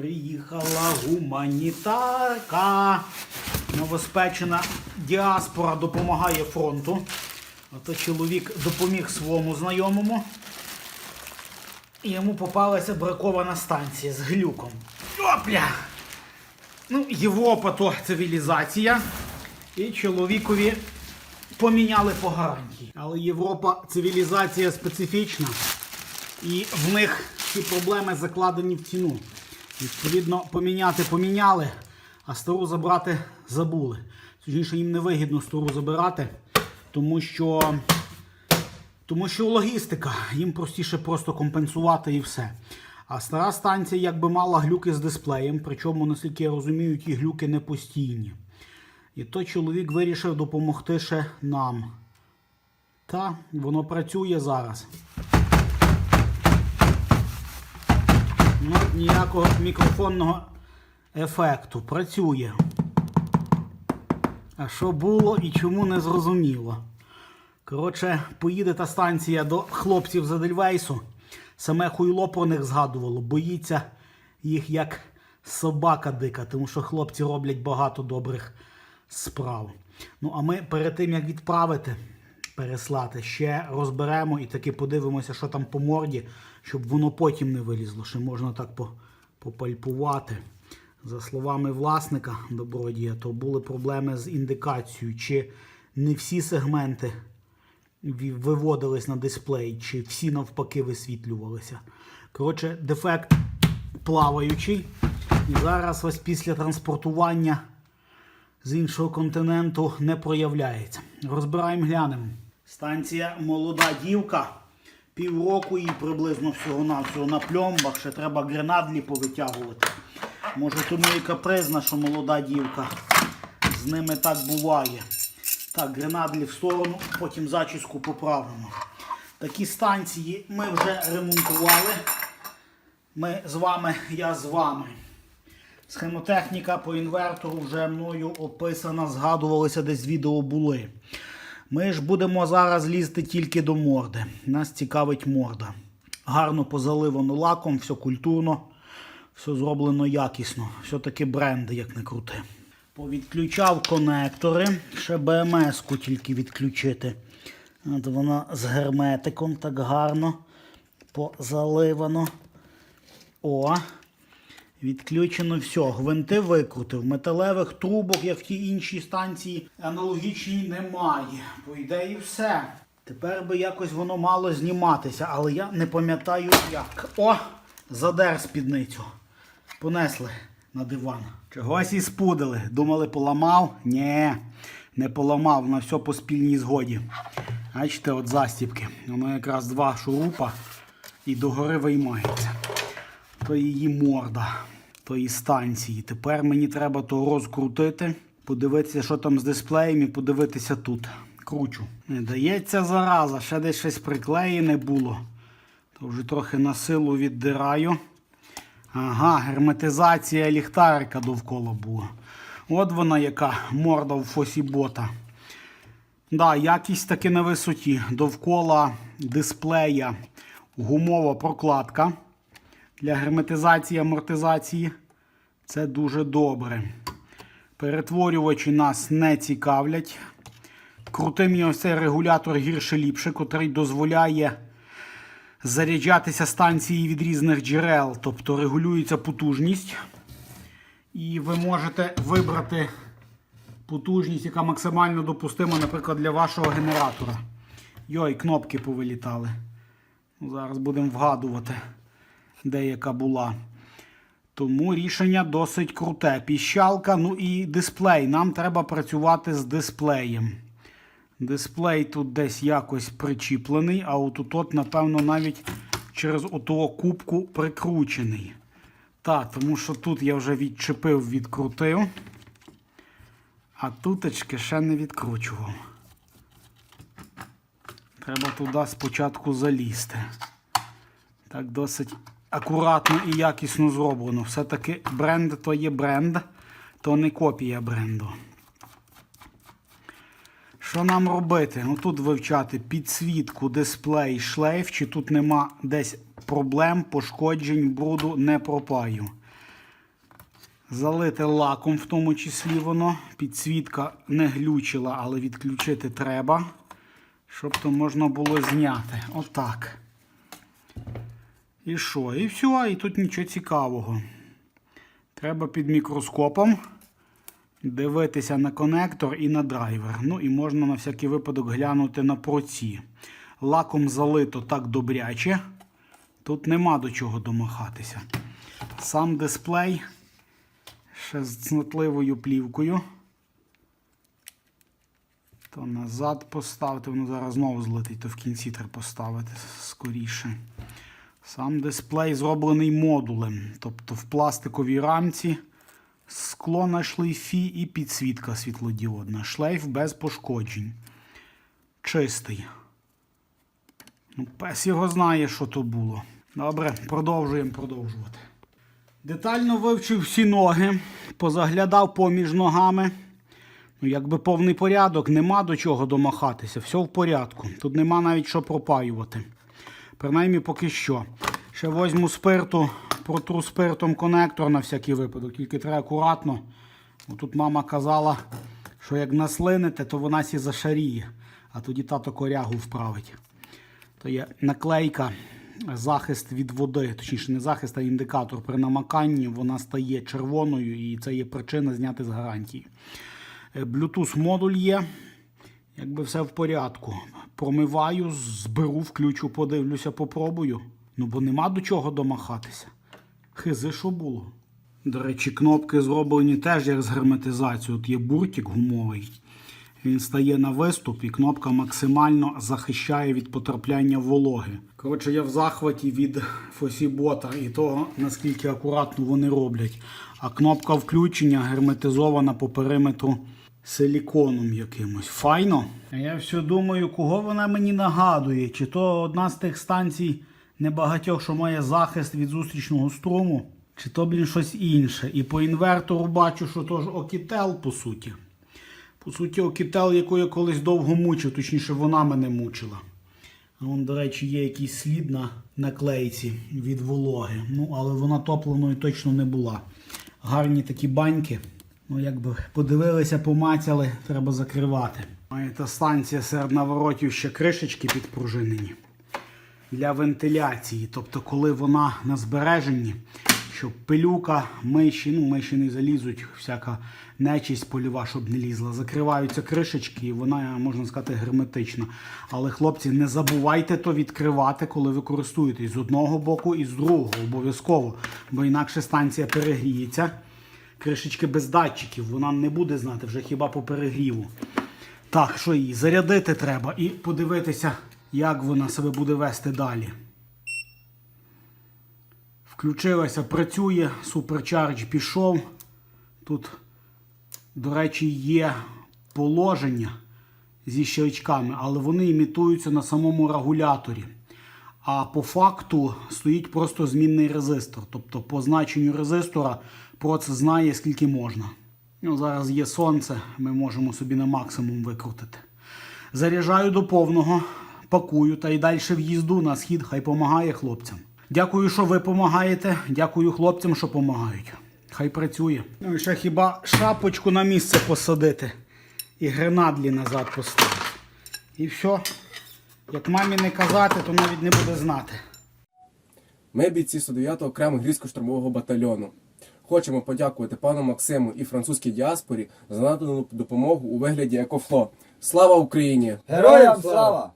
Приїхала гуманітарка. Новоспечена діаспора допомагає фронту. Ото чоловік допоміг своєму знайомому. І йому попалася бракована станція з глюком. Опля! Ну, Європа то цивілізація. І чоловікові поміняли по гарантії. Але Європа цивілізація специфічна. І в них ці проблеми закладені в ціну. Відповідно, поміняти поміняли, а стару забрати забули. Точніше, їм невигідно стару забирати, тому що, тому що логістика. Їм простіше просто компенсувати і все. А стара станція якби мала глюки з дисплеєм, причому, наскільки я розумію, ті глюки не постійні. І той чоловік вирішив допомогти ще нам. Та воно працює зараз. Ну, ніякого мікрофонного ефекту. Працює. А що було і чому не зрозуміло. Коротше, поїде та станція до хлопців з Едельвейсу. Саме хуйло про них згадувало. Боїться їх як собака дика, тому що хлопці роблять багато добрих справ. Ну, а ми перед тим, як відправити, переслати, ще розберемо і таки подивимося, що там по морді, щоб воно потім не вилізло. Ще можна так попальпувати. За словами власника добродія, то були проблеми з індикацією, чи не всі сегменти виводились на дисплей, чи всі навпаки висвітлювалися. Коротше, дефект плаваючий. І зараз ось після транспортування з іншого континенту не проявляється. Розбираємо, глянемо. Станція молода дівка. Півроку їй приблизно всього-навсього на пльомбах. Ще треба гренадлі повитягувати. Може тому і капризна, що молода дівка. З ними так буває. Так, гренадлі в сторону, потім зачіску поправимо. Такі станції ми вже ремонтували. Ми з вами, я з вами. Схемотехніка по інвертору вже мною описана, згадувалися, десь відео були. Ми ж будемо зараз лізти тільки до морди. Нас цікавить морда. Гарно позаливано лаком, все культурно, все зроблено якісно. Все-таки бренд, як не крути. Повідключав конектори, ще БМС-ку тільки відключити. От вона з герметиком так гарно позаливано. О, Відключено все, гвинти викрутив. Металевих трубок, як в тій іншій станції, аналогічній немає. По ідеї, все. Тепер би якось воно мало зніматися, але я не пам'ятаю як. О! Задер спідницю. Понесли на диван. Чогось і спудили. Думали, поламав? Ні, не поламав, на все по спільній згоді. Бачите, от застіпки. Воно якраз два шурупа і догори виймається то її морда тої станції. Тепер мені треба то розкрутити, подивитися, що там з дисплеєм, і подивитися тут. Кручу. Не дається зараза, ще десь щось приклеєне було. То вже трохи на силу віддираю. Ага, герметизація ліхтарика довкола була. От вона яка морда в фосі бота. Да, якість таки на висоті. Довкола дисплея гумова прокладка для герметизації амортизації. Це дуже добре. Перетворювачі нас не цікавлять. Крутий мені ось цей регулятор гірше ліпше, котрий дозволяє заряджатися станції від різних джерел, тобто регулюється потужність. І ви можете вибрати потужність, яка максимально допустима, наприклад, для вашого генератора. Йой, кнопки повилітали. Зараз будемо вгадувати деяка була. Тому рішення досить круте. Піщалка, ну і дисплей. Нам треба працювати з дисплеєм. Дисплей тут десь якось причіплений, а от от, напевно, навіть через отого кубку прикручений. Так, тому що тут я вже відчепив, відкрутив. А туточки ще не відкручував. Треба туди спочатку залізти. Так, досить акуратно і якісно зроблено. Все-таки бренд то є бренд, то не копія бренду. Що нам робити? Ну тут вивчати підсвітку, дисплей, шлейф, чи тут нема десь проблем, пошкоджень, бруду, не пропаю. Залити лаком, в тому числі воно. Підсвітка не глючила, але відключити треба, щоб то можна було зняти. Отак. І що? І все, і тут нічого цікавого. Треба під мікроскопом дивитися на конектор і на драйвер. Ну і можна на всякий випадок глянути на проці. Лаком залито так добряче. Тут нема до чого домахатися. Сам дисплей ще з цнотливою плівкою. То назад поставити, воно зараз знову злетить, то в кінці треба поставити скоріше. Сам дисплей зроблений модулем, тобто в пластиковій рамці скло на шлейфі і підсвітка світлодіодна. Шлейф без пошкоджень. Чистий. Ну, пес його знає, що то було. Добре, продовжуємо продовжувати. Детально вивчив всі ноги, позаглядав поміж ногами. Ну, якби повний порядок, нема до чого домахатися, все в порядку. Тут нема навіть що пропаювати. Принаймні поки що. Ще возьму спирту, протру спиртом конектор на всякий випадок, тільки треба акуратно. Тут мама казала, що як наслините, то вона сі зашаріє, а тоді тато корягу вправить. То є наклейка, захист від води, точніше, не захист, а індикатор при намаканні, вона стає червоною і це є причина зняти з гарантії. Е, Bluetooth модуль є. Якби все в порядку. Промиваю, зберу, включу, подивлюся, попробую. Ну, бо нема до чого домахатися. Хизи, що було. До речі, кнопки зроблені теж як з герметизацією. От є буртик гумовий. Він стає на виступ і кнопка максимально захищає від потрапляння вологи. Коротше, я в захваті від Фосібота і того, наскільки акуратно вони роблять. А кнопка включення герметизована по периметру силіконом якимось. Файно. Я все думаю, кого вона мені нагадує. Чи то одна з тих станцій небагатьох, що має захист від зустрічного струму, чи то, блін, щось інше. І по інвертору бачу, що то ж Окітел, по суті. По суті, Окітел, яку я колись довго мучив, точніше, вона мене мучила. А Вон, до речі, є якийсь слід на наклейці від вологи. Ну, але вона топленою точно не була. Гарні такі баньки. Ну, якби подивилися, помацяли, треба закривати. Та станція серед наворотів ще кришечки підпружинені для вентиляції. Тобто, коли вона на збереженні, щоб пилюка, миші, ну миші не залізуть, всяка нечисть польова, щоб не лізла. Закриваються кришечки, і вона, можна сказати, герметична. Але, хлопці, не забувайте то відкривати, коли ви користуєтесь з одного боку і з другого, обов'язково. Бо інакше станція перегріється. Кришечки без датчиків, вона не буде знати вже хіба по перегріву. Так, що її зарядити треба і подивитися, як вона себе буде вести далі. Включилася, працює, суперчардж пішов. Тут, до речі, є положення зі щелчками, але вони імітуються на самому регуляторі. А по факту стоїть просто змінний резистор. Тобто по значенню резистора процес знає, скільки можна. Ну, зараз є сонце, ми можемо собі на максимум викрутити. Заряджаю до повного, пакую та й далі в їзду на схід, хай помагає хлопцям. Дякую, що ви допомагаєте. Дякую хлопцям, що допомагають. Хай працює. Ну ще хіба шапочку на місце посадити і гренадлі назад поставити. І все. Як мамі не казати, то навіть не буде знати. Ми бійці 109-го окремого гірсько-штурмового батальйону. Хочемо подякувати пану Максиму і французькій діаспорі за надану допомогу у вигляді екофло. Слава Україні! Героям слава!